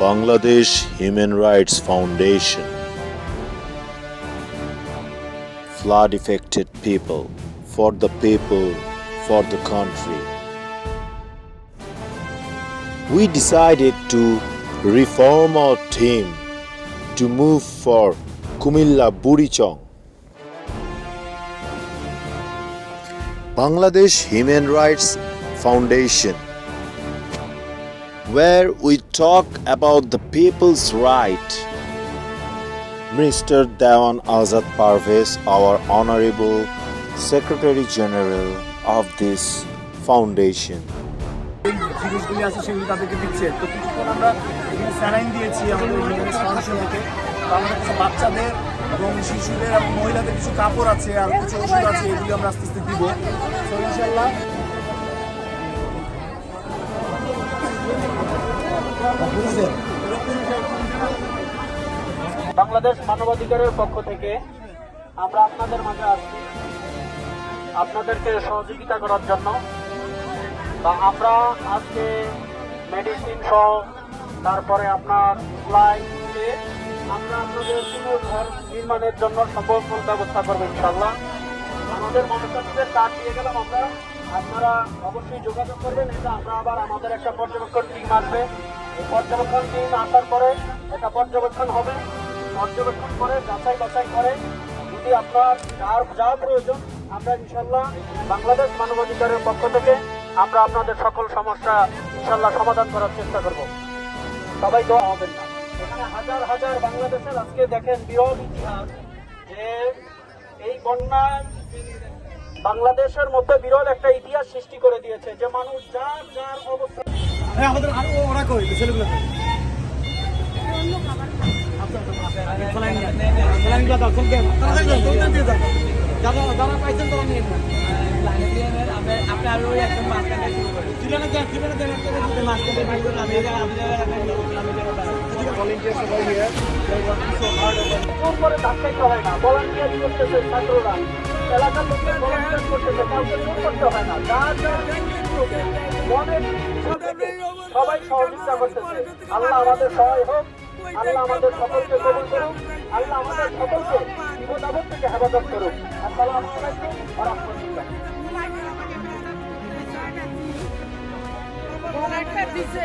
Bangladesh Human Rights Foundation. Flood affected people, for the people, for the country. We decided to reform our team to move for Kumilla Burichong. Bangladesh Human Rights Foundation where we talk about the people's right. Mr. Dewan Azad Parvez, our Honorable Secretary General of this foundation. জিনিসগুলি আছে সেগুলি তাদেরকে দিচ্ছে তো কিছুক্ষণ আমরা এখানে saline দিয়েছি আমাদের হিউম্যান ফাউন্ডেশন থেকে আমাদের কিছু বাচ্চাদের এবং শিশুদের এবং মহিলাদের কিছু কাপড় আছে আর কিছু ওষুধ আছে এগুলি আমরা আস্তে আস্তে দিব তো ইনশাল্লাহ বাংলাদেশ মানবাধিকারের পক্ষ থেকে আমরা আপনাদের মাঝে আসছি। আপনাদেরকে সহযোগিতা করার জন্য। বা আমরা আজকে মেডিসিন সহ তারপরে আপনার ফ্লাইট আমরা আপনাদের পুনর্ঘর নির্মাণের জন্য সম্ভব ব্যবস্থা করব ইনশাল্লাহ আমাদের মনস্তাত্ত্বের কার্ড দিয়ে গেলাম আমরা। আপনারা অবশ্যই যোগাযোগ করবেন, এটা আমরা আবার আমাদের একটা পর্যবেক্ষণ টিম আসবে। এই পর্যবেক্ষণ টিম আসার পরে এটা পর্যবেক্ষণ হবে। পর্যবেক্ষণ করে, যাচাই বাছাই করে। যদি আপনার যার যা প্রয়োজন, আমরা ইনশাল্লাহ বাংলাদেশ মানবাধিকারের পক্ষ থেকে আমরা আপনাদের সকল সমস্যা ইনশাল্লাহ সমাধান করার চেষ্টা করব। সবাই দোয়া হবেন না। এখানে হাজার হাজার বাংলাদেশের আজকে দেখেন বিরল ইতিহাস যে এই বন্যায় বাংলাদেশের মধ্যে বিরল একটা ইতিহাস সৃষ্টি করে দিয়েছে যে মানুষ যার যার অবস্থা আমাদের ওরা কই ছেলেগুলো যারা পাইছেন তারা নিয়ে আপনি আরও একদম মাঝখানে শুরু করেন ভাই আমি আমি করে ধাক্কাইতে হয় না ভলান্টিয়ার করতেছে ছাত্ররা? এলাকার জোর করতে হয় না। যার যার মনের সহযোগিতা করতেছে। আল্লাহ আমাদের সহায় হোক, আল্লাহ আমাদের সকলকে কবুল করুক, আল্লাহ আমাদের সকলকে বিপদ থেকে হেফাজত দিছে।